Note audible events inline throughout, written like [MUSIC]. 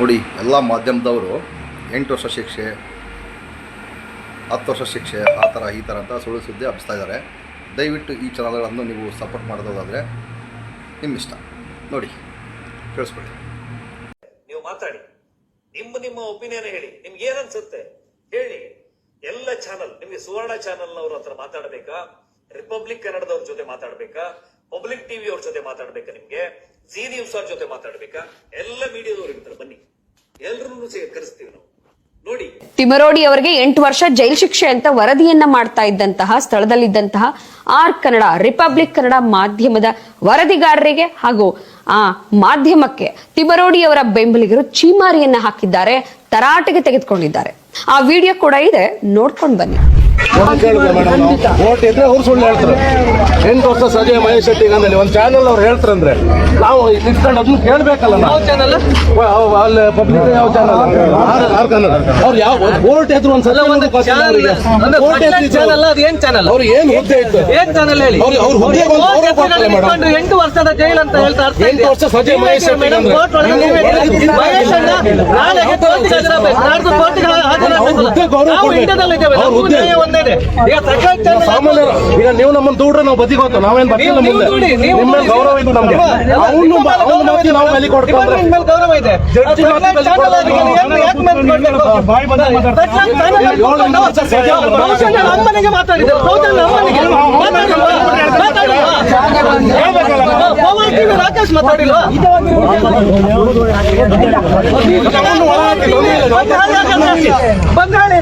ನೋಡಿ, ಎಲ್ಲ ಮಾಧ್ಯಮದವರು ಎಂಟು ವರ್ಷ ಶಿಕ್ಷೆ, ಹತ್ತು ವರ್ಷ ಶಿಕ್ಷೆ, ಆ ಥರ ಈ ಥರ ಅಂತ ಸುಳ್ಳು ಸುದ್ದಿ ಹಬ್ಬಿಸ್ತಾ ಇದ್ದಾರೆ. ದಯವಿಟ್ಟು ಈ ಚಾನಲ್ಗಳನ್ನು ನೀವು ಸಪೋರ್ಟ್ ಮಾಡೋದಾದರೆ ನಿಮ್ಮ ಇಷ್ಟ. ನೋಡಿ, ಕೇಳಿಸ್ಕೊಳ್ಳಿ. ನೀವು ಮಾತಾಡಿ, ನಿಮ್ಮ ನಿಮ್ಮ ಒಪಿನಿಯನ್ ಹೇಳಿ, ನಿಮ್ಗೆ ಏನನ್ಸುತ್ತೆ ಹೇಳಿ. ಎಲ್ಲ ಚಾನಲ್ ನಿಮ್ಗೆ ಸುವರ್ಣ ಚಾನಲ್ನವ್ರ ಹತ್ರ ಮಾತಾಡಬೇಕಾ? ರಿಪಬ್ಲಿಕ್ ಕನ್ನಡದವ್ರ ಜೊತೆ ಮಾತಾಡಬೇಕಾ? ಪಬ್ಲಿಕ್ ಟಿವಿ ಅವ್ರ ಜೊತೆ ಮಾತಾಡಬೇಕಾ ನಿಮ್ಗೆ? ಜಿ ನ್ಯೂಸ್ ಅವ್ರ ಜೊತೆ ಮಾತಾಡಬೇಕಾ? ಎಲ್ಲ ಮೀಡಿಯಾದವ್ರು ಇರ್ತಾರೆ, ಬನ್ನಿ. ತಿಮರೋಡಿ ಅವರಿಗೆ ಎಂಟು ವರ್ಷ ಜೈಲು ಶಿಕ್ಷೆ ಅಂತ ವರದಿಯನ್ನ ಮಾಡ್ತಾ ಇದ್ದಂತಹ ಸ್ಥಳದಲ್ಲಿದ್ದಂತಹ ಆರ್ ಕನ್ನಡ, ರಿಪಬ್ಲಿಕ್ ಕನ್ನಡ ಮಾಧ್ಯಮದ ವರದಿಗಾರರಿಗೆ ಹಾಗೂ ಆ ಮಾಧ್ಯಮಕ್ಕೆ ತಿಮರೋಡಿ ಅವರ ಬೆಂಬಲಿಗರು ಚೀಮಾರಿಯನ್ನ ಹಾಕಿದ್ದಾರೆ, ತರಾಟೆಗೆ ತೆಗೆದುಕೊಂಡಿದ್ದಾರೆ. ಆ ವಿಡಿಯೋ ಕೂಡ ಇದೆ, ನೋಡ್ಕೊಂಡು ಬನ್ನಿ. ಒಂದು ಕೇಳಿದ್ರೆ ಮೇಡಮ್ ಓಟ್ ಇದ್ರೆ ಅವ್ರು ಸುಳ್ಳು ಹೇಳ್ತಾರೆ. ಎಂಟು ವರ್ಷ ಸಜೆ ಮಹೇಶ್ ಶೆಟ್ಟಿ ಅಂದಲ್ಲಿ ಒಂದು ಚಾನಲ್ ಅವ್ರು ಹೇಳ್ತಾರೆ ಅಂದ್ರೆ ನಾವು ನಿಂತ್ಕೊಂಡು ಅದನ್ನ ಕೇಳ್ಬೇಕಲ್ಲ ನಾವು. ಚಾನಲ್ ಅಲ್ಲಿ ಪಬ್ಲಿಕ್ ಯಾವ ಚಾನಲ್ ಆರ್ ಕನ್ನಡ. ಅವ್ರು ಯಾವ ಓಟ್ ಎದ್ರು ಒಂದು ಸಲ ಒಂದು ಚಾನಲ್ ಅದು ಏನ್ ಚಾನಲ್ ಅವ್ರು ಏನು ಹುದ್ದೆ ಇತ್ತು ಏನ್ ಚಾನಲ್ ಹೇಳಿ? ಅವ್ರು ಅವ್ರ ಹುದ್ದೆ ಮೇಡಮ್. ಎಂಟು ವರ್ಷದ ಜೈಲ್ ಅಂತ ಹೇಳ್ತಾ ಎಂಟು ವರ್ಷ ಸಜೆ ಮಹೇಶ್ ಶೆಟ್ಟಿ ಮೇಡಮ್ ಅಂದ್ರೆ. ಕೋರ್ಟ್ ಒಳಗೆ ನೀವೇ ಹೇಳಿ. ಮಹೇಶ್ ಅಣ್ಣ ನಾಳೆ ಕೋರ್ಟಿಗೆ ಹಾಜರಾಗಬೇಕು. ನಾಡ್ದು ಕೋರ್ಟಿಗೆ ಹಾಜರಾಗಬೇಕು. ಹುದ್ದೆ ಗೌರವ ಕೊಡ್ಬೇಕು. ಹುದ್ದೆ. ಈಗ ಸಾಮಾನ್ಯರು ನೀವು ನಮ್ಮನ್ನ ದೂಡ್ರೆ ನಾವು ಬದಿಗೆ ಹೋಗ್ತೇವೆ ನಾವೇನ್ ಬರ್ತಿಲ್ಲ ಮುಂದೆ ನಿಮ್ಮ ಮೇಲೆ ಗೌರವ ಇದೆ ನಮ್ಗೆ ಅವನು ನಾವು ಬೆಲೆ ಗೌರವ ಇದೆ ಅಮ್ಮನಿಗೆ ರಾಕೇಶ್ ಮಾತಾಡಿಲ್ಲ. ಬಂಗಾಳಿ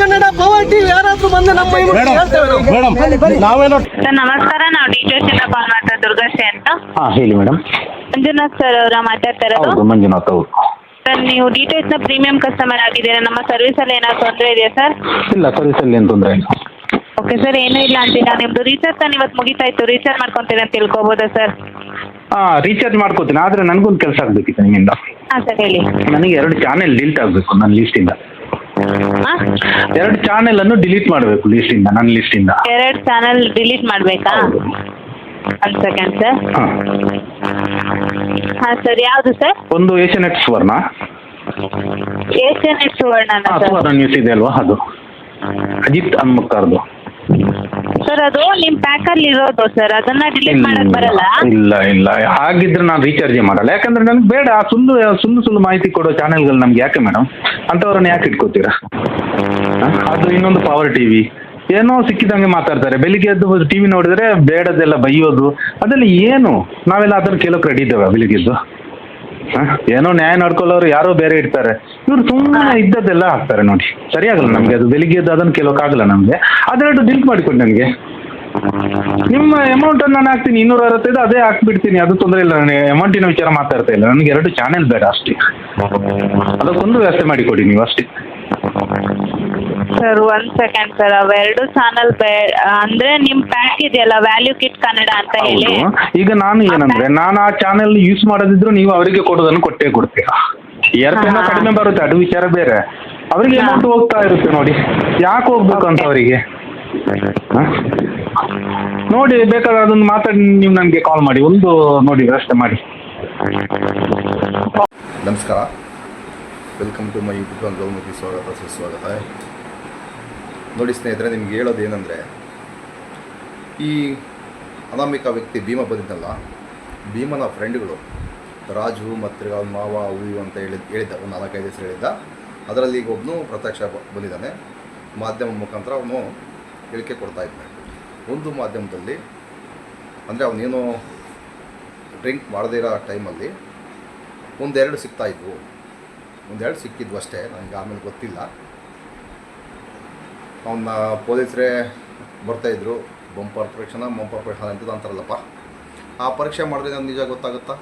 ಕನ್ನಡ ಪವರ್ ಟಿವಿ ಯಾರಾದ್ರೂ ಬಂದು ನಮ್ಮ ಸರ್ ನಮಸ್ಕಾರ. ನಾವು ಡಿಟೇಲ್ಸ್ ಇಂದ ಕಾಲ್ ಮಾಡ್ತಾ ದುರ್ಗಾಶ್ರೀ ಅಂತ. ಹಾ ಹೇಳಿ ಮೇಡಮ್. ಮಂಜುನಾಥ್ ಸರ್ ಅವರ ಮಾತಾಡ್ತಾ ಹೌದು ಇರೋದು ಮಂಜುನಾಥ್ ಅವರು. ಸರ್ ನೀವು ಡಿಟೇಲ್ಸ್ನ ಪ್ರೀಮಿಯಂ ಕಸ್ಟಮರ್ ಆಗಿದ್ದೀರಾ? ನಮ್ಮ ಸರ್ವಿಸ್ ಅಲ್ಲಿ ಏನಾದ್ರು ತೊಂದರೆ ಇದೆಯಾ ಸರ್? ಇಲ್ಲ ಸರ್ವಿಸಲ್ಲಿ ಏನು ತೊಂದರೆ ಇಲ್ಲ. ಓಕೆ ಸರ್ ಏನೂ ಇಲ್ಲ ಅಂತಿಲ್ಲ ನಿಮ್ದು ರೀಚಾರ್ಜ್ ತಾನು ಇವತ್ತು ಮುಗಿತಾ ಇತ್ತು. ರೀಚಾರ್ಜ್ ಮಾಡ್ಕೊಂತೀನಿ ಅಂತ ತಿಳ್ಕೊಬೋದಾ ಸರ್? ಹಾಂ ರೀಚಾರ್ಜ್ ಮಾಡ್ಕೋತೀನಿ. ಆದರೆ ನನಗೊಂದು ಕೆಲಸ ಆಗಬೇಕಿತ್ತು ನಿಮ್ಮಿಂದ. ಹಾಂ ಸರ್ ಹೇಳಿ. ನನಗೆ ಎರಡು ಚಾನೆಲ್ ಡಿಲ್ಟ್ ಆಗಬೇಕು ನನ್ನ ಲಿಸ್ಟಿಂದ ಎರಡು ಚಾನೆಲ್ ಅನ್ನು ಡಿಲೀಟ್ ಮಾಡಬೇಕು ಇಂದ ನನ್ನ ಲಿಸ್ಟ್ ಇಂದ. ಎರಡು ಚಾನಲ್ ಡಿಲೀಟ್ ಮಾಡಬೇಕಾ? ಒಂದು ಸೆಕೆಂಡ್ ಸರ್ ಹಾ. ಹಾಂ ಸರ್ ಯಾವುದು ಸರ್ ಒಂದು ಏಷ್ಯನ್ ಎಕ್ಸ್ ವರ್ಣ ಏಷ್ಯನ್ ಎಕ್ಸ್ ವರ್ಣ ಅದು ಸುವರ್ಣ ನ್ಯೂಸ್ ಇದೆ ಅಲ್ವಾ ಅದು? ಅಜಿತ್ ಹನ್ಮಕ್ಕರ್ದು. ಸರ್ ಅದು ನಿಮ್ಮ ಪ್ಯಾಕಲ್ಲಿ ಇರೋದು ಸರ್ ಅದನ್ನ ಡಿಲೀಟ್ ಮಾಡಕ್ ಬರಲ್ಲ? ಇಲ್ಲ ಇಲ್ಲ. ಹಾಗಿದ್ರೆ ನಾನು ರೀಚಾರ್ಜೇ ಮಾಡಲ್ಲ. ಯಾಕಂದ್ರೆ ನನಗೆ ಬೇಡ. ಆ ಸುಳ್ಳು ಸುಳ್ಳು ಸುಳ್ಳು ಮಾಹಿತಿ ಕೊಡೋ ಚಾನೆಲ್ಗಳು ನಮ್ಗೆ ಯಾಕೆ ಮೇಡಮ್ ಅಂಥವ್ರನ್ನ ಯಾಕೆ ಇಟ್ಕೋತೀರಾ? ಅದು ಇನ್ನೊಂದು ಪವರ್ ಟಿವಿ ಏನೋ ಸಿಕ್ಕಿದಂಗೆ ಮಾತಾಡ್ತಾರೆ. ಬೆಳಿಗ್ಗೆ ಎದ್ದು ಟಿವಿ ನೋಡಿದ್ರೆ ಬೇಡದೆಲ್ಲ ಬೈಯೋದು. ಅದೆಲ್ಲ ಏನು? ನಾವೆಲ್ಲ ಅದನ್ನ ಕೇಳೋಕೆ ರೆಡಿ ಇದ್ದೇವೆ ಬೆಳಿಗ್ಗೆದ್ದು? ಏನೋ ನ್ಯಾಯ ನಡ್ಕೊಳ್ಳೋರು ಯಾರೋ ಬೇರೆ ಇರ್ತಾರೆ. ಇವ್ರು ಸುಮ್ಮನೆ ಇದ್ದದ್ದೆಲ್ಲ ಹಾಕ್ತಾರೆ ನೋಡಿ. ಸರಿಯಾಗಲ್ಲ ನಮಗೆ ಅದು ಬೆಳಿಗ್ಗೆ ಎದ್ದು ಅದನ್ನು ಕೇಳೋಕ್ಕಾಗಲ್ಲ ನಮಗೆ. ಅದೆರಡು ಡಿಲೀಟ್ ಮಾಡಿಕೊಡಿ ನನಗೆ ನಿಮ್ಮ ಅಮೌಂಟ್ ನಾನು ಹಾಕ್ತೀನಿ ಇನ್ನೂರ ಅರವತ್ತೈದು ಅದೇ ಹಾಕ್ಬಿಡ್ತೀನಿ. ಅದು ತೊಂದರೆ ಇಲ್ಲ ನನಗೆ ಅಮೌಂಟಿನ ವಿಚಾರ ಮಾತಾಡ್ತಾ ಇಲ್ಲ. ನನಗೆ ಎರಡು ಚಾನೆಲ್ ಬೇಡ ಅಷ್ಟೇ. ಅದಕ್ಕೊಂದು ವ್ಯವಸ್ಥೆ ಮಾಡಿಕೊಡಿ ನೀವು ಅಷ್ಟೇ. ಸರ್ ಒನ್ ಸೆಕೆಂಡ್ ಸರ್ ಅವೆರಡು ಚಾನಲ್ ಬೇ ಅಂದ್ರೆ ನಿಮ್ ಪ್ಯಾಕ್ ಇದೆಯಲ್ಲ ವ್ಯಾಲ್ಯೂ ಕಿಟ್ ಕನ್ನಡ ಅಂತ ಹೇಳಿ? ಈಗ ನಾನು ಏನಂದ್ರೆ ನಾನು ಆ ಚಾನೆಲ್ ಯೂಸ್ ಮಾಡೋದಿದ್ರು ನೀವು ಅವರಿಗೆ ಕೊಡೋದನ್ನು ಕೊಟ್ಟೇ ಕೊಡ್ತೀರಾ? ಎರಡು ದಿನ ಹಾ. ಕಡಿಮೆ ಬರುತ್ತೆ ಅದು ವಿಚಾರ ಬೇರೆ. ಅವರಿಗೆ. ಅಮೌಂಟ್ ಹೋಗ್ತಾ ಇರುತ್ತೆ ನೋಡಿ. ಯಾಕೆ ಹೋಗ್ಬೇಕು ಅಂತ ಅವರಿಗೆ? ನೋಡಿ ಬೇಕಾದ್ರೆ ಅದನ್ನು ಮಾತಾಡಿ ನೀವು ನನಗೆ ಕಾಲ್ ಮಾಡಿ. ಒಂದು ನೋಡಿ ವ್ಯವಸ್ಥೆ ಮಾಡಿ. ನಮಸ್ಕಾರ. ವೆಲ್ಕಮ್ ಟು ಮೈ ಯೂಟ್ಯೂಬ್ ಅಂದ್ರೆ ಸ್ವಾಗತ ಸುಸ್ವಾಗತ ನೋಡಿ ಸ್ನೇಹಿತರೆ ನಿಮ್ಗೆ ಹೇಳೋದು ಏನಂದರೆ ಈ ಅನಾಮಿಕ ವ್ಯಕ್ತಿ ಭೀಮ ಬಂದಿದ್ದಲ್ಲ ಭೀಮನ ಫ್ರೆಂಡ್ಗಳು ರಾಜು ಮತ್ತು ಅವ್ನ ಮಾವ ಅವು ಅಂತ ಹೇಳಿ, ಹೇಳಿದ್ದ, ಒಂದು ನಾಲ್ಕೈದು ಹೆಸರು ಹೇಳಿದ್ದ. ಅದರಲ್ಲಿ ಈಗ ಒಬ್ಬನು ಪ್ರತ್ಯಕ್ಷ ಬಂದಿದ್ದಾನೆ. ಮಾಧ್ಯಮ ಮುಖಾಂತರ ಅವನು ಹೇಳಿಕೆ ಕೊಡ್ತಾ ಇದ್ದಾನೆ. ಒಂದು ಮಾಧ್ಯಮದಲ್ಲಿ, ಅಂದರೆ ಅವನೇನು ಡ್ರಿಂಕ್ ಮಾಡದೇ ಇರೋ ಟೈಮಲ್ಲಿ ಒಂದೆರಡು ಸಿಗ್ತಾ ಇದ್ವು. ಒಂದೆರಡು ಸಿಕ್ಕಿದ್ವು ಅಷ್ಟೇ ನನಗೆ ಆಮೇಲೆ ಗೊತ್ತಿಲ್ಲ. ಅವನ್ನ ಪೊಲೀಸರೇ ಬರ್ತಾಯಿದ್ರು ಬಂಪರ್ ಪರೀಕ್ಷೆನ ಬಂಪರ್ ಪರೀಕ್ಷೆ ಅಂತ ಅಂತಾರಲ್ಲಪ್ಪ. ಆ ಪರೀಕ್ಷೆ ಮಾಡಿದ್ರೆ ನಿಜ ಗೊತ್ತಾಗುತ್ತಾ?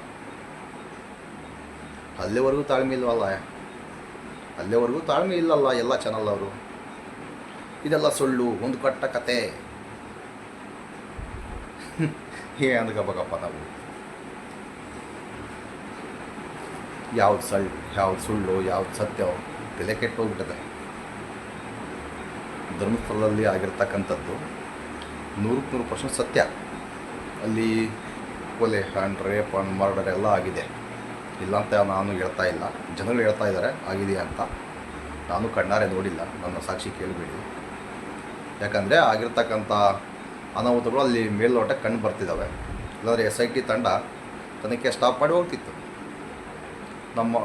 ಅಲ್ಲಿವರೆಗೂ ತಾಳ್ಮೆ ಇಲ್ವಲ್ಲ? ಅಲ್ಲಿವರೆಗೂ ತಾಳ್ಮೆ ಇಲ್ಲಲ್ಲ ಎಲ್ಲ ಚಾನಲ್ ಅವರು? ಇದೆಲ್ಲ ಸುಳ್ಳು, ಒಂದು ಕಟ್ಟ ಕತೆ. [LAUGHS] ಹೇ ಅಂದ್ಕೋಬೇಕಪ್ಪ ನಾವು? ಯಾವ್ದು ಸಳ್, ಯಾವ್ದು ಸುಳ್ಳು, ಯಾವ್ದು ಸತ್ಯ ತಲೆ ಕೆಟ್ಟೋಗ್ಬಿಟ್ಟಿದೆ ಧರ್ಮಸ್ಥಳದಲ್ಲಿ ಆಗಿರ್ತಕ್ಕಂಥದ್ದು ನೂರಕ್ಕೆ ನೂರು ಪರ್ಸೆಂಟ್ ಸತ್ಯ. ಅಲ್ಲಿ ಕೊಲೆ ಆ್ಯಂಡ್ ರೇಪ್ ಆ್ಯಂಡ್ ಮರ್ಡರ್ ಎಲ್ಲ ಆಗಿದೆ. ಇಲ್ಲಂತ ನಾನು ಹೇಳ್ತಾ ಇಲ್ಲ. ಜನಗಳು ಹೇಳ್ತಾ ಇದ್ದಾರೆ, ಆಗಿದೆಯಾ ಅಂತ. ನಾನು ಕಣ್ಣಾರೆ ನೋಡಿಲ್ಲ, ನನ್ನ ಸಾಕ್ಷಿ ಕೇಳಬೇಡಿ. ಯಾಕಂದರೆ ಆಗಿರ್ತಕ್ಕಂಥ ಅನಾಹುತಗಳು ಅಲ್ಲಿ ಮೇಲ್ನೋಟ ಕಂಡು ಬರ್ತಿದ್ದಾವೆ. ಇಲ್ಲಾಂದರೆ ಎಸ್ ಐ ಟಿ ತಂಡ ತನಿಖೆ ಸ್ಟಾಪ್ ಮಾಡಿ ಹೋಗ್ತಿತ್ತು. ನಮ್ಮ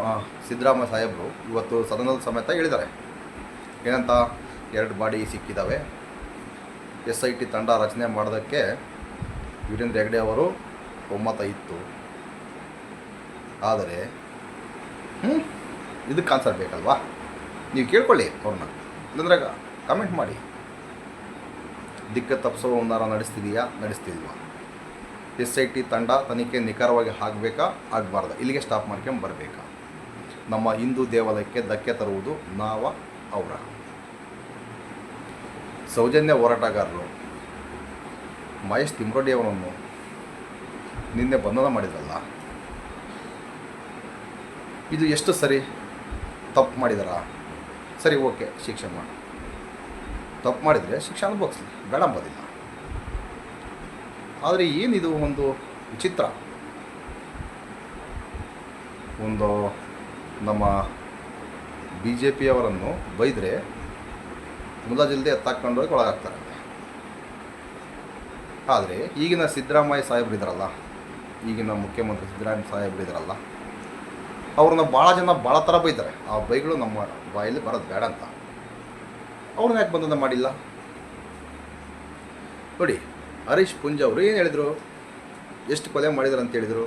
ಸಿದ್ದರಾಮಯ್ಯ ಸಾಹೇಬರು ಇವತ್ತು ಸದನದ ಸಮೇತ ಹೇಳಿದ್ದಾರೆ. ಏನಂತ? ಎರಡು ಬಾಡಿ ಸಿಕ್ಕಿದ್ದಾವೆ. ಎಸ್ ಐ ಟಿ ತಂಡ ರಚನೆ ಮಾಡೋದಕ್ಕೆ ವೀರೇಂದ್ರ ಹೆಗ್ಡೆ ಅವರು ಒಮ್ಮತ ಇತ್ತು. ಆದರೆ ಹ್ಞೂ ಇದಕ್ಕೆ ಆನ್ಸರ್ ಬೇಕಲ್ವಾ? ನೀವು ಕೇಳ್ಕೊಳ್ಳಿ ಅವ್ರನ್ನ. ಇಲ್ಲಂದ್ರೆ ಕಮೆಂಟ್ ಮಾಡಿ. ದಿಕ್ಕ ತಪ್ಪಿಸೋ ಒಂದಾರ ನಡೆಸ್ತಿದೆಯಾ? ನಡೆಸ್ತಿದ್ವಾ ಎಸ್ ಐ ಟಿ ತಂಡ ತನಿಖೆ ನಿಖರವಾಗಿ ಆಗಬೇಕಾ? ಆಗಬಾರ್ದ. ಇಲ್ಲಿಗೆ ಸ್ಟಾಪ್ ಮಾಡ್ಕೊಂಡು ಬರಬೇಕಾ? ನಮ್ಮ ಹಿಂದೂ ದೇವಾಲಯಕ್ಕೆ ಧಕ್ಕೆ ತರುವುದು ನಾವ, ಅವರ. ಸೌಜನ್ಯ ಹೋರಾಟಗಾರರು ಮಹೇಶ್ ತಿಮ್ರೋಡಿ ನಿನ್ನೆ ಬಂಧನ ಮಾಡಿದ್ರಲ್ಲ? ಇದು ಎಷ್ಟು ಸರಿ ತಪ್ಪು ಮಾಡಿದಾರ? ಸರಿ, ಓಕೆ, ಶಿಕ್ಷೆ ಮಾಡಿ. ತಪ್ಪು ಮಾಡಿದರೆ ಶಿಕ್ಷೆ ಅನುಭವಿಸ್ಲಿ, ಬೇಡ ಅಂಬೋದಿಲ್ಲ. ಆದರೆ ಏನಿದು ಒಂದು ವಿಚಿತ್ರ? ಒಂದು ನಮ್ಮ ಬಿ ಜೆ ಪಿಯವರನ್ನು ಬೈದರೆ ಮುಲಾಜಿಲ್ಲದೆ ಎತ್ತಾಕೊಂಡು ಹೋಗಿ ಒಳಗಾಗ್ತಾರೆ. ಆದರೆ ಈಗಿನ ಸಿದ್ದರಾಮಯ್ಯ ಸಾಹೇಬ್ರು ಇದ್ದಾರಲ್ಲ, ಈಗಿನ ಮುಖ್ಯಮಂತ್ರಿ ಸಿದ್ದರಾಮಯ್ಯ ಸಾಹೇಬ್ರು ಇದ್ದಾರಲ್ಲ ಅವ್ರನ್ನ ಭಾಳ ಜನ ಭಾಳ ಥರ ಬೈತಾರೆ. ಆ ಬೈಗಳು ನಮ್ಮ ಬಾಯಲ್ಲಿ ಬರೋದು ಬೇಡ ಅಂತ. ಅವ್ರನ್ನ ಯಾಕೆ ಬಂಧನ ಮಾಡಿಲ್ಲ? ನೋಡಿ, ಹರೀಶ್ ಪುಂಜ ಅವರು ಏನು ಹೇಳಿದರು? ಎಷ್ಟು ಕೊಲೆ ಮಾಡಿದ್ರು ಅಂತ ಹೇಳಿದರು?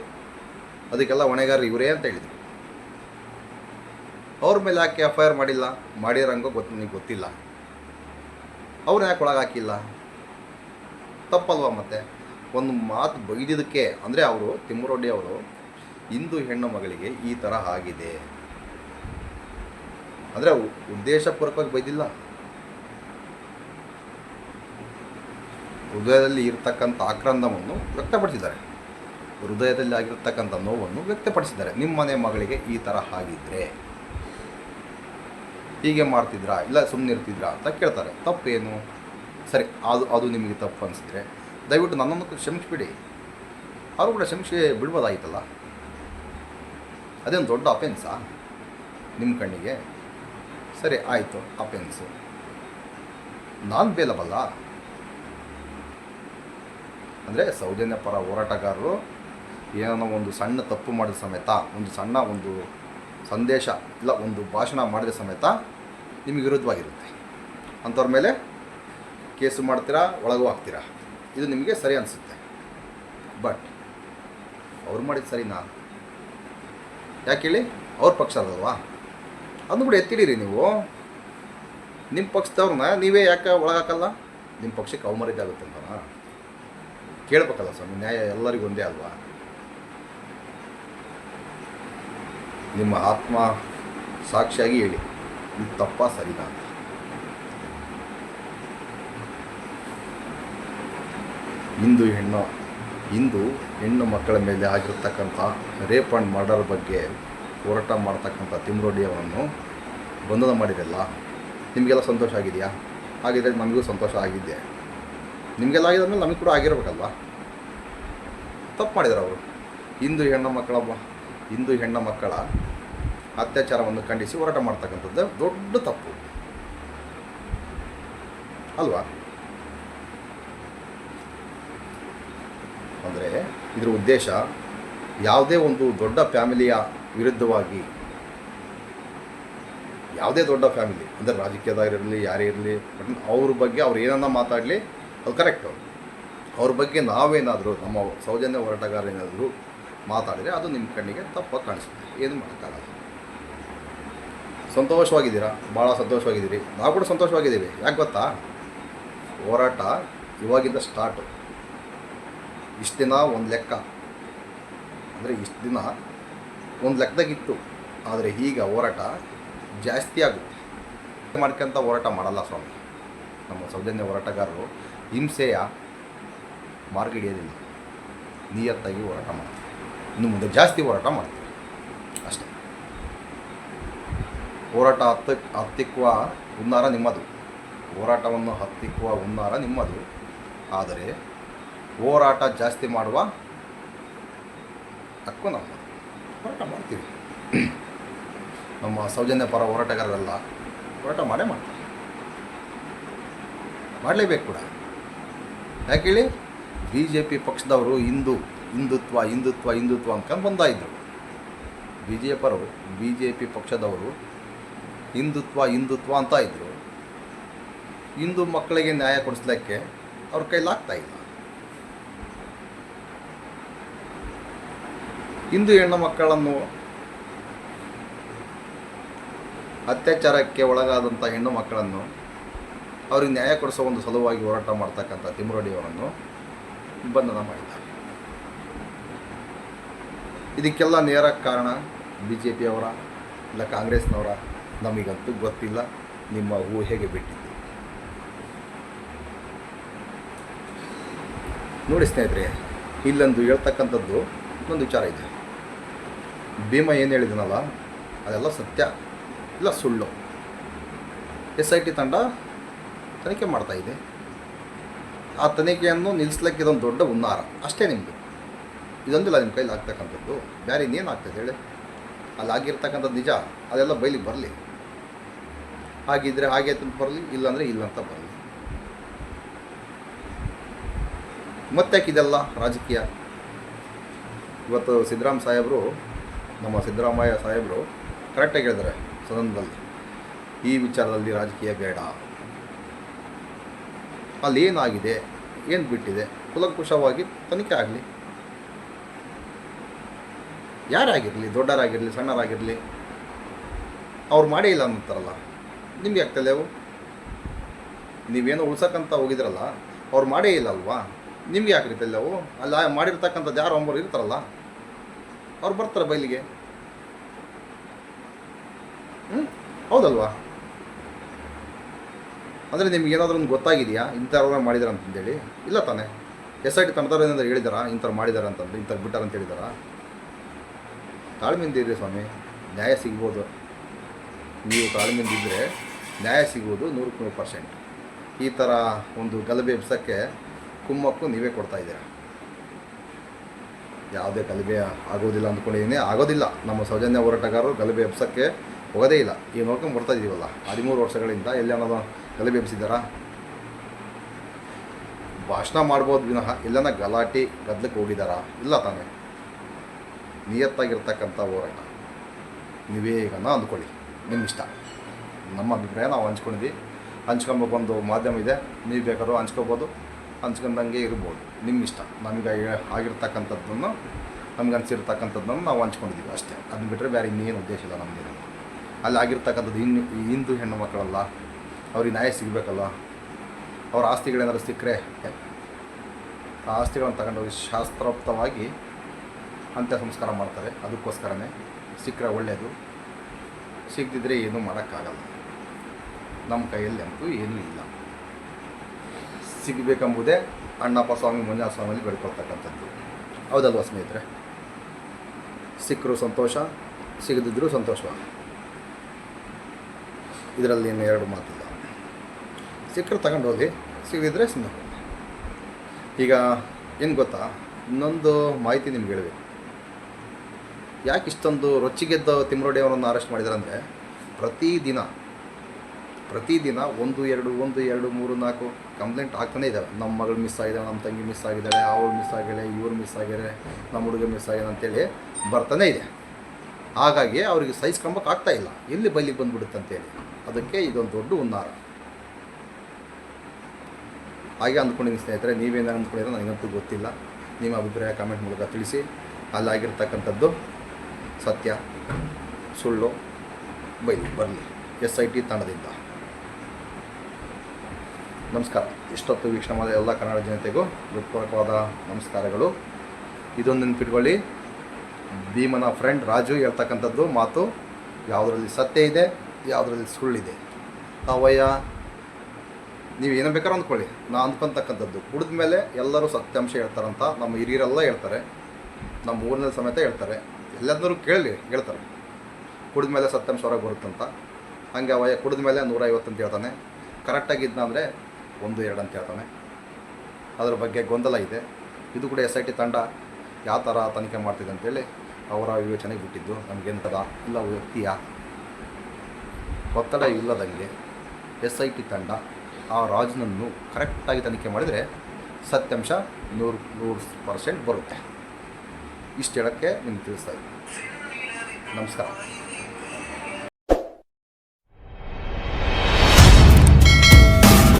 ಅದಕ್ಕೆಲ್ಲ ಹೊಣೆಗಾರರು ಇವರೇ ಅಂತ ಹೇಳಿದರು. ಅವ್ರ ಮೇಲೆ ಯಾಕೆ ಎಫ್ ಐ ಆರ್ ಮಾಡಿಲ್ಲ ಮಾಡಿರಂಗೋ ಗೊತ್ತು ನಿಮಗೆ ಗೊತ್ತಿಲ್ಲ. ಅವ್ರನ್ನ ಯಾಕೆ ಒಳಗೆ ಹಾಕಿಲ್ಲ? ತಪ್ಪಲ್ವಾ ಮತ್ತೆ? ಒಂದು ಮಾತು ಬೈದಿದ್ದಕ್ಕೆ, ಅಂದರೆ ಅವರು ತಿಮ್ಮರೊಡ್ಡಿ ಅವರು ಹಿಂದೂ ಹೆಣ್ಣು ಮಗಳಿಗೆ ಈ ಥರ ಆಗಿದೆ. ಅಂದರೆ ಉದ್ದೇಶಪೂರ್ವಕವಾಗಿ ಬೈದಿಲ್ಲ. ಹೃದಯದಲ್ಲಿ ಇರತಕ್ಕಂಥ ಆಕ್ರಂದವನ್ನು ವ್ಯಕ್ತಪಡಿಸಿದ್ದಾರೆ. ಹೃದಯದಲ್ಲಿ ಆಗಿರತಕ್ಕಂಥ ನೋವನ್ನು ವ್ಯಕ್ತಪಡಿಸಿದ್ದಾರೆ. ನಿಮ್ಮ ಮನೆ ಮಗಳಿಗೆ ಈ ಥರ ಆಗಿದ್ರೆ. ಹೀಗೆ ಮಾಡ್ತಿದ್ರಾ? ಇಲ್ಲ ಸುಮ್ಮನೆ ಇರ್ತಿದ್ರಾ ಅಂತ ಕೇಳ್ತಾರೆ. ತಪ್ಪೇನು? ಸರಿ, ಅದು ಅದು ನಿಮಗೆ ತಪ್ಪು ಅನಿಸಿದ್ರೆ ದಯವಿಟ್ಟು ನನ್ನನ್ನು ಕ್ಷಮಿಸಿಬಿಡಿ. ಅವರು ಕೂಡ ಕ್ಷಮಿಸಿ ಬಿಡ್ಬೋದಾಗಿತ್ತಲ್ಲ ಅದೇನು ದೊಡ್ಡ ಅಪೆನ್ಸಾ ನಿಮ್ಮ ಕಣ್ಣಿಗೆ? ಸರಿ, ಆಯಿತು ಅಫೆನ್ಸು ನಾನು ಬೇಲಬಲ್ಲ ಅಂದರೆ ಸೌಜನ್ಯ ಪರ ಹೋರಾಟಗಾರರು ಏನೋ ಒಂದು ಸಣ್ಣ ತಪ್ಪು ಮಾಡಿದ ಸಮೇತ, ಒಂದು ಸಣ್ಣ ಒಂದು ಸಂದೇಶ ಇಲ್ಲ, ಒಂದು ಭಾಷಣ ಮಾಡಿದ ಸಮೇತ ನಿಮಗೆ ವಿರುದ್ಧವಾಗಿರುತ್ತೆ. ಅಂಥವ್ರ ಮೇಲೆ ಕೇಸು ಮಾಡ್ತೀರಾ, ಒಳಗೂ ಹಾಕ್ತೀರಾ? ಇದು ನಿಮಗೆ ಸರಿ ಅನಿಸುತ್ತೆ. ಬಟ್ ಅವ್ರು ಮಾಡಿದ ಸರಿನಾ? ಯಾಕೆ ಹೇಳಿ? ಅವ್ರ ಪಕ್ಷ ಅದಲ್ವಾ ಅದನ್ನು ಕೂಡ ಎತ್ತಿಡಿರಿ ನೀವು. ನಿಮ್ಮ ಪಕ್ಷದವ್ರನ್ನ ನೀವೇ ಯಾಕೆ ಒಳಗಾಕಲ್ಲ? ನಿಮ್ಮ ಪಕ್ಷಕ್ಕೆ ಅವಮರ್ಯಾದೆ ಆಗುತ್ತೆ ಅಂತನಾ? ಕೇಳ್ಬೇಕಲ್ಲ ಸ್ವಾಮಿ, ನ್ಯಾಯ ಎಲ್ಲರಿಗೂ ಒಂದೇ ಅಲ್ವಾ? ನಿಮ್ಮ ಆತ್ಮ ಸಾಕ್ಷಿಯಾಗಿ ಹೇಳಿ, ಇದು ತಪ್ಪ ಸರಿನಾ ಅಂತ. ಇಂದು ಹೆಣ್ಣು, ಇಂದು ಹೆಣ್ಣು ಮಕ್ಕಳ ಮೇಲೆ ಆಗಿರ್ತಕ್ಕಂಥ ರೇಪ್ ಆ್ಯಂಡ್ ಮರ್ಡರ್ ಬಗ್ಗೆ ಹೋರಾಟ ಮಾಡ್ತಕ್ಕಂಥ ತಿಮ್ರೋಡಿ ಅವರನ್ನು ಬಂಧನ ಮಾಡಿರಲ್ಲ ನಿಮಗೆಲ್ಲ ಸಂತೋಷ ಆಗಿದೆಯಾ? ಹಾಗಿದ್ರೆ ನಮಗೂ ಸಂತೋಷ ಆಗಿದ್ದೆ. ನಿಮಗೆಲ್ಲ ಆಗಿದ್ಮೇಲೆ ನಮಗೆ ಕೂಡ ಆಗಿರಬೇಕಲ್ವ? ತಪ್ಪು ಮಾಡಿದ್ರು ಅವರು. ಹಿಂದೂ ಹೆಣ್ಣು ಮಕ್ಕಳ ಹಿಂದೂ ಹೆಣ್ಣು ಮಕ್ಕಳ ಅತ್ಯಾಚಾರವನ್ನು ಖಂಡಿಸಿ ಹೋರಾಟ ಮಾಡ್ತಕ್ಕಂಥದ್ದು ದೊಡ್ಡ ತಪ್ಪು. ಅಲ್ವಾ? ಅಂದರೆ ಇದರ ಉದ್ದೇಶ ಯಾವುದೇ ಒಂದು ದೊಡ್ಡ ಫ್ಯಾಮಿಲಿಯ ವಿರುದ್ಧವಾಗಿ, ಯಾವುದೇ ದೊಡ್ಡ ಫ್ಯಾಮಿಲಿ, ಅಂದರೆ ರಾಜಕೀಯದಾಗಿರಲಿ ಯಾರೇ ಇರಲಿ ಬಟ್ ಅವ್ರ ಬಗ್ಗೆ ಅವ್ರು ಏನನ್ನ ಮಾತಾಡಲಿ, ಅದು ಕರೆಕ್ಟು ಅವ್ರ. ಬಗ್ಗೆ ನಾವೇನಾದರೂ, ನಮ್ಮ ಸೌಜನ್ಯ ಹೋರಾಟಗಾರ ಏನಾದರೂ ಮಾತಾಡಿದರೆ ಅದು ನಿಮ್ಮ ಕಣ್ಣಿಗೆ ತಪ್ಪಾಗಿ ಕಾಣಿಸುತ್ತೆ. ಏನು ಮಾಡೋಕ್ಕಾಗಲ್ಲ. ಸಂತೋಷವಾಗಿದ್ದೀರಾ? ಭಾಳ ಸಂತೋಷವಾಗಿದ್ದೀರಿ. ನಾವು ಕೂಡ ಸಂತೋಷವಾಗಿದ್ದೀವಿ. ಯಾಕೆ ಗೊತ್ತಾ? ಹೋರಾಟ ಇವಾಗಿಂದ ಸ್ಟಾರ್ಟು ಇಷ್ಟು ದಿನ ಒಂದು ಲೆಕ್ಕ. ಅಂದರೆ ಇಷ್ಟು ದಿನ ಒಂದು ಲೆಕ್ಕದಾಗಿತ್ತು. ಆದರೆ ಈಗ ಹೋರಾಟ ಜಾಸ್ತಿ ಆಗುತ್ತೆ. ಮಾಡ್ಕೊಂತ ಹೋರಾಟ ಮಾಡಲ್ಲ ಸ್ವಾಮಿ. ನಮ್ಮ ಸೌಜನ್ಯ ಹೋರಾಟಗಾರರು ಹಿಂಸೆಯ ಮಾರ್ಗ ಹಿಡಿಯೋದಿಲ್ಲ. ನಿಯತ್ತಾಗಿ ಹೋರಾಟ ಮಾಡ್ತಾರೆ. ಇನ್ನು ಮುಂದೆ ಜಾಸ್ತಿ ಹೋರಾಟ ಮಾಡ್ತಾರೆ. ಅಷ್ಟೇ. ಹೋರಾಟ ಹತ್ತ, ಹತ್ತಿಕ್ಕುವ ಹುನ್ನಾರ ನಿಮ್ಮದು. ಹೋರಾಟವನ್ನು ಹತ್ತಿಕ್ಕುವ ಹುನ್ನಾರ ನಿಮ್ಮದು. ಆದರೆ ಹೋರಾಟ ಜಾಸ್ತಿ ಮಾಡುವ ಹಕ್ಕು ನಮ್ಮ ಹೋರಾಟ ಮಾಡ್ತೀವಿ. ನಮ್ಮ ಸೌಜನ್ಯ ಪರ ಹೋರಾಟಗಾರರೆಲ್ಲ ಹೋರಾಟ ಮಾಡೇ ಮಾಡ್ತಾರೆ. ಮಾಡಲೇಬೇಕು ಕೂಡ. ಯಾಕೆ ಹೇಳಿ? ಬಿ ಜೆ ಪಿ ಪಕ್ಷದವರು ಹಿಂದೂ, ಹಿಂದುತ್ವ ಹಿಂದುತ್ವ ಹಿಂದುತ್ವ ಅಂದ್ಕೊಂಡು ಬಂದಾಯಿದ್ರು ಬಿ ಜೆ ಪರು ಬಿ ಜೆ ಪಿ ಪಕ್ಷದವರು ಹಿಂದುತ್ವ ಹಿಂದುತ್ವ ಅಂತ ಇದ್ದರು ಹಿಂದೂ ಮಕ್ಕಳಿಗೆ ನ್ಯಾಯ ಕೊಡಿಸ್ಲಿಕ್ಕೆ ಅವ್ರ ಕೈಲಾಗ್ತಾ ಹಿಂದೂ ಹೆಣ್ಣು ಮಕ್ಕಳನ್ನು ಅತ್ಯಾಚಾರಕ್ಕೆ ಒಳಗಾದಂಥ ಹೆಣ್ಣು ಮಕ್ಕಳನ್ನು ಅವ್ರಿಗೆ ನ್ಯಾಯ ಕೊಡಿಸೋ ಒಂದು ಸಲುವಾಗಿ ಹೋರಾಟ ಮಾಡ್ತಕ್ಕಂಥ ತಿಮ್ಮರಡಿಯವರನ್ನು ಬಂಧನ ಮಾಡಿದ್ದಾರೆ. ಇದಕ್ಕೆಲ್ಲ ನೇರ ಕಾರಣ ಬಿ ಜೆ ಪಿಯವರ ಇಲ್ಲ ಕಾಂಗ್ರೆಸ್ನವರ ನಮಗಂತೂ ಗೊತ್ತಿಲ್ಲ, ನಿಮ್ಮ ಊಹೆಗೆ ಬಿಟ್ಟಿದ್ದು ನೋಡಿ ಸ್ನೇಹಿತರೆ, ಇಲ್ಲೊಂದು ಹೇಳ್ತಕ್ಕಂಥದ್ದು ಒಂದು ವಿಚಾರ ಇದೆ. ಭೀಮ ಏನು ಹೇಳಿದನಲ್ಲ, ಅದೆಲ್ಲ ಸತ್ಯ, ಇಲ್ಲ ಸುಳ್ಳು. ಎಸ್ ಐ ಟಿ ತಂಡ ತನಿಖೆ ಮಾಡ್ತಾ ಇದೆ. ಆ ತನಿಖೆಯನ್ನು ನಿಲ್ಲಿಸ್ಲಿಕ್ಕೆ ಇದೊಂದು ದೊಡ್ಡ ಉನ್ನಾರ ಅಷ್ಟೇ ನಿಮ್ಮದು ಇದೊಂದಿಲ್ಲ ನಿಮ್ಮ ಕೈಲಿ ಆಗ್ತಕ್ಕಂಥದ್ದು. ಬೇರೆ ಇನ್ನೇನು ಆಗ್ತದೆ ಹೇಳಿ? ಅಲ್ಲಿ ಆಗಿರ್ತಕ್ಕಂಥದ್ದು ನಿಜ. ಅದೆಲ್ಲ ಬೈಲಿಗೆ ಬರಲಿ. ಹಾಗಿದ್ರೆ ಹಾಗೆ ಅಂತ ಬರಲಿ, ಇಲ್ಲಾಂದರೆ ಇಲ್ಲ ಅಂತ ಬರಲಿ. ಮತ್ತೆ ಇದೆಲ್ಲ ರಾಜಕೀಯ? ಇವತ್ತು ಸಿದ್ದರಾಮ ಸಾಹೇಬರು ನಮ್ಮ ಸಿದ್ದರಾಮಯ್ಯ ಸಾಹೇಬರು ಕರೆಕ್ಟಾಗಿ ಹೇಳಿದ್ದಾರೆ ಸದನದಲ್ಲಿ. ಈ ವಿಚಾರದಲ್ಲಿ ರಾಜಕೀಯ ಬೇಡ. ಅಲ್ಲಿ ಏನಾಗಿದೆ? ಏನು ಬಿಟ್ಟಿದೆ? ಕುಲಕುಶವಾಗಿ ತನಿಖೆ ಆಗಲಿ. ಯಾರಾಗಿರಲಿ? ದೊಡ್ಡರಾಗಿರಲಿ? ಸಣ್ಣರಾಗಿರಲಿ? ಅವ್ರು ಮಾಡೇ ಇಲ್ಲ ಅಂತಾರಲ್ಲ. ನಿಮಗೆ ಆಗ್ತದೆ ಅವು? ನೀವೇನೋ ಉಳ್ಸಕ್ಕಂತ ಹೋಗಿದ್ರಲ್ಲ, ಅವ್ರು ಮಾಡೇ ಇಲ್ಲ ಅಲ್ವಾ? ನಿಮಗೆ ಯಾಕೆ ಅವು? ಅಲ್ಲ, ಮಾಡಿರ್ತಕ್ಕಂಥದ್ದು ಯಾರು ಒಬ್ಬರು ಇರ್ತಾರಲ್ಲ. ಅವ್ರು ಬರ್ತಾರೆ ಬಯಲಿಗೆ? ಹ್ಞೂ ಹೌದಲ್ವಾ? ಅಂದರೆ ನಿಮ್ಗೆ ಏನಾದರೂ ಒಂದು ಗೊತ್ತಾಗಿದೆಯಾ? ಇಂಥವ್ರನ್ನ ಮಾಡಿದಾರೆ ಅಂತಂದೇಳಿ ಇಲ್ಲ ತಾನೇ. ಎಸ್ ಐ ಟಿ ತಂಡದವ್ರು ಹೇಳಿದಾರಾ? ಇಂಥವ್ರು ಮಾಡಿದ್ದಾರೆ ಅಂತಂದ್ರೆ ಇಂಥವ್ರು ಬಿಟ್ಟಾರ ಅಂತ ಹೇಳಿದಾರಾ? ತಾಳ್ಮೆಯಿಂದ ಸ್ವಾಮಿ. ನ್ಯಾಯ ಸಿಗ್ಬೋದು. ನೀವು ತಾಳ್ಮೆಯಿಂದ ಇದ್ದರೆ ನ್ಯಾಯ ಸಿಗುವುದು ನೂರಕ್ಕೆ ನೂರು ಪರ್ಸೆಂಟ್. ಈ ಥರ ಒಂದು ಗಲಭೆ ಎಬ್ಸೋಕ್ಕೆ ಕುಮ್ಮಕ್ಕು ನೀವೇ ಕೊಡ್ತಾ ಇದ್ದೀರಾ? ಯಾವುದೇ ಗಲಭೆ ಆಗೋದಿಲ್ಲ ಅಂದ್ಕೊಂಡಿದ್ದೀನಿ ಆಗೋದಿಲ್ಲ, ನಮ್ಮ ಸೌಜನ್ಯ ಹೋರಾಟಗಾರರು ಗಲಭೆ ಎಬ್ಸೋಕ್ಕೆ ಹೋಗೋದೇ ಇಲ್ಲ. ಈ ನೋಡ್ಕೊಂಡು ಬರ್ತಾ ಇದ್ದೀವಲ್ಲ ಹದಿಮೂರು ವರ್ಷಗಳಿಂದ ಎಲ್ಲಿ ಅನ್ನೋದು ಗಲಭೆ ಎಬ್ಸಿದ್ದಾರಾ? ಭಾಷಣ ಮಾಡ್ಬೋದು ವಿನಃ ಎಲ್ಲನ ಗಲಾಟೆ ಗದ್ದಲಕ್ಕೆ ಹೋಗಿದ್ದಾರಾ? ಇಲ್ಲ ತಾನೇ. ನಿಯತ್ತಾಗಿರ್ತಕ್ಕಂಥ ಹೋರಾಟ. ನೀವೇಗನ ಅಂದ್ಕೊಳ್ಳಿ. ನಿಮ್ಮ ಇಷ್ಟ ನಮ್ಮ ಅಭಿಪ್ರಾಯ ನಾವು ಹಂಚ್ಕೊಂಡಿದ್ವಿ. ಹಂಚ್ಕೊಬೇಕು ಒಂದು ಮಾಧ್ಯಮ ಇದೆ. ನೀವು ಬೇಕಾದ್ರೂ ಹಂಚ್ಕೋಬೋದು. ಹಂಚ್ಕೊಂಡಂಗೆ ಇರ್ಬೋದು. ನಿಮ್ಮ ಇಷ್ಟ. ನಮಗೆ ಆಗಿರ್ತಕ್ಕಂಥದ್ದನ್ನು, ನಮ್ಗೆ ಅನಿಸಿರ್ತಕ್ಕಂಥದ್ದನ್ನು ನಾವು ಹಂಚ್ಕೊಂಡಿದ್ದೀವಿ ಅಷ್ಟೇ. ಅದನ್ನ ಬಿಟ್ಟರೆ ಬೇರೆ ಇನ್ನೇನು ಉದ್ದೇಶ ಇಲ್ಲ ನಮ್ಮದು ಅಲ್ಲಿ ಆಗಿರ್ತಕ್ಕಂಥದ್ದು ಇನ್ನು ಹಿಂದೂ ಹೆಣ್ಣು ಮಕ್ಕಳಲ್ಲ, ಅವ್ರಿಗೆ ನ್ಯಾಯ ಸಿಗಬೇಕಲ್ಲ, ಅವ್ರ ಆಸ್ತಿಗಳೇನಾದ್ರು ಸಿಕ್ಕರೆ, ಆ ಆಸ್ತಿಗಳನ್ನು ತಗೊಂಡೋಗಿ ಶಾಸ್ತ್ರೋಕ್ತವಾಗಿ ಅಂತ್ಯ ಸಂಸ್ಕಾರ ಮಾಡ್ತಾರೆ. ಅದಕ್ಕೋಸ್ಕರನೇ ಸಿಕ್ಕರೆ ಒಳ್ಳೆಯದು ಸಿಗದಿದ್ದರೆ ಏನೂ ಮಾಡೋಕ್ಕಾಗಲ್ಲ. ನಮ್ಮ ಕೈಯಲ್ಲಿ ಅಂತೂ ಏನೂ ಇಲ್ಲ. ಸಿಗಬೇಕೆಂಬುದೇ ಅಣ್ಣಪ್ಪ ಸ್ವಾಮಿ ಮಂಜುನಾಥ ಸ್ವಾಮಿಯಲ್ಲಿ ಬೇಡ್ಕೊಳ್ತಕ್ಕಂಥದ್ದು. ಹೌದಲ್ವ ಸ್ನೇಹಿತರೆ? ಸಿಕ್ಕರು ಸಂತೋಷ ಸಿಗದಿದ್ದರೂ ಸಂತೋಷ. ಇದರಲ್ಲಿ ಇನ್ನು ಎರಡು ಮಾತಿಲ್ಲ. ಸಿಕ್ಕರು ತಗೊಂಡು ಹೋಗಿ ಸಿಗದಿದ್ದರೆ ಸುಮ್ಮನೆ ಈಗ ಏನು ಗೊತ್ತಾ? ಇನ್ನೊಂದು ಮಾಹಿತಿ ನಿಮ್ಗೆ ಹೇಳಬೇಕು. ಯಾಕೆ ಇಷ್ಟೊಂದು ರೊಚ್ಚಿಗೆದ್ದ ತಿಮ್ರೋಡಿಯವರನ್ನು ಅರೆಸ್ಟ್ ಮಾಡಿದ್ದಾರೆ ಪ್ರತಿದಿನ ಪ್ರತಿದಿನ ಒಂದು, ಎರಡು ಒಂದು, ಎರಡು, ಮೂರು, ನಾಲ್ಕು ಕಂಪ್ಲೇಂಟ್ ಆಗ್ತಾನೇ ಇದ್ದಾವೆ. ನಮ್ಮ ಮಗಳು ಮಿಸ್ ಆಗಿದ್ದಾಳೆ, ನಮ್ಮ ತಂಗಿ ಮಿಸ್ ಆಗಿದ್ದಾಳೆ, ಅವಳು ಮಿಸ್ ಆಗಿದೆ ಇವರು ಮಿಸ್ ಆಗಿದೆ ನಮ್ಮ ಹುಡುಗ ಮಿಸ್ ಆಗಿದೆ ಅಂತೇಳಿ ಬರ್ತಾನೆ ಇದೆ. ಹಾಗಾಗಿ ಅವರಿಗೆ ಸಹಿಸ್ಕೊಂಬಕ್ಕೆ ಆಗ್ತಾ ಇಲ್ಲ. ಎಲ್ಲಿ ಬೈಲಿಗೆ ಬಂದ್ಬಿಡುತ್ತೆ ಅಂತೇಳಿ. ಅದಕ್ಕೆ ಇದೊಂದು ದೊಡ್ಡ ಉನ್ನಾರ ಹಾಗೆ ಅಂದ್ಕೊಂಡಿದ್ದೀನಿ ಸ್ನೇಹಿತರೆ ನೀವೇನು ಅಂದ್ಕೊಂಡಿರೋ ನನಗಂತೂ ಗೊತ್ತಿಲ್ಲ. ನಿಮ್ಮ ಅಭಿಪ್ರಾಯ ಕಾಮೆಂಟ್ ಮೂಲಕ ತಿಳಿಸಿ. ಅಲ್ಲಾಗಿರ್ತಕ್ಕಂಥದ್ದು ಸತ್ಯ, ಸುಳ್ಳು ಬೈಲಿ ಬರಲಿ. ಎಸ್ ಐ ಟಿ ತಂಡದಿಂದ. ನಮಸ್ಕಾರ. ಇಷ್ಟೊತ್ತು ವೀಕ್ಷಣೆ ಮಾಡಿದ ಎಲ್ಲ ಕನ್ನಡ ಜನತೆಗೂ ಹೃತ್ಪೂರ್ವಕವಾದ ನಮಸ್ಕಾರಗಳು. ಇದೊಂದು ನೆನ್ಪಿಟ್ಕೊಳ್ಳಿ. ಭೀಮನ ಫ್ರೆಂಡ್ ರಾಜು ಹೇಳ್ತಕ್ಕಂಥದ್ದು ಮಾತು, ಯಾವುದರಲ್ಲಿ ಸತ್ಯ ಇದೆ, ಯಾವುದರಲ್ಲಿ ಸುಳ್ಳಿದೆ. ತಾವಯ್ಯ, ನೀವು ಏನು ಬೇಕಾದ್ರೂ ಅಂದ್ಕೊಳ್ಳಿ. ನಾ ಅಂದ್ಕೊಂತಕ್ಕಂಥದ್ದು. ಕುಡಿದ ಮೇಲೆ ಎಲ್ಲರೂ ಸತ್ಯಾಂಶ ಹೇಳ್ತಾರಂತ ನಮ್ಮ ಹಿರಿಯರೆಲ್ಲ ಹೇಳ್ತಾರೆ. ನಮ್ಮ ಊರಿನಲ್ಲಿ ಸಮೇತ ಹೇಳ್ತಾರೆ. ಎಲ್ಲದರೂ ಕೇಳಿ ಹೇಳ್ತಾರೆ. ಕುಡಿದ ಮೇಲೆ ಸತ್ಯಾಂಶ ಹೊರಗೆ ಬರುತ್ತಂತ. ಹಂಗೆ ಅವಯ್ಯ ಕುಡಿದ ಮೇಲೆ ನೂರೈವತ್ತು ಅಂತ ಹೇಳ್ತಾನೆ. ಕರೆಕ್ಟಾಗಿ ಅಂದರೆ ಒಂದು, ಎರಡು ಅಂತ ಹೇಳ್ತಾನೆ. ಅದರ ಬಗ್ಗೆ ಗೊಂದಲ ಇದೆ. ಇದು ಕೂಡ ಎಸ್ ಐ ಟಿ ತಂಡ ಯಾವ ಥರ ತನಿಖೆ ಮಾಡ್ತಿದೆ ಅಂತೇಳಿ ಅವರ ವಿವೇಚನೆಗೆ ಬಿಟ್ಟಿದ್ದು. ನಮಗೆಂತದ ಇಲ್ಲ, ವ್ಯಕ್ತಿಯ ಒತ್ತಡ ಇಲ್ಲದಂಗೆ ಎಸ್ ಐ ಟಿ ತಂಡ ಆ ರಾಜನನ್ನು ಕರೆಕ್ಟಾಗಿ ತನಿಖೆ ಮಾಡಿದರೆ ಸತ್ಯಾಂಶ ನೂರು ನೂರು ಪರ್ಸೆಂಟ್ ಬರುತ್ತೆ. ಇಷ್ಟು ಹೇಳೋಕ್ಕೆ ನಿಮ್ಗೆ ತಿಳಿಸ್ತಾ ಇದ್ದೀನಿ. ನಮಸ್ಕಾರ.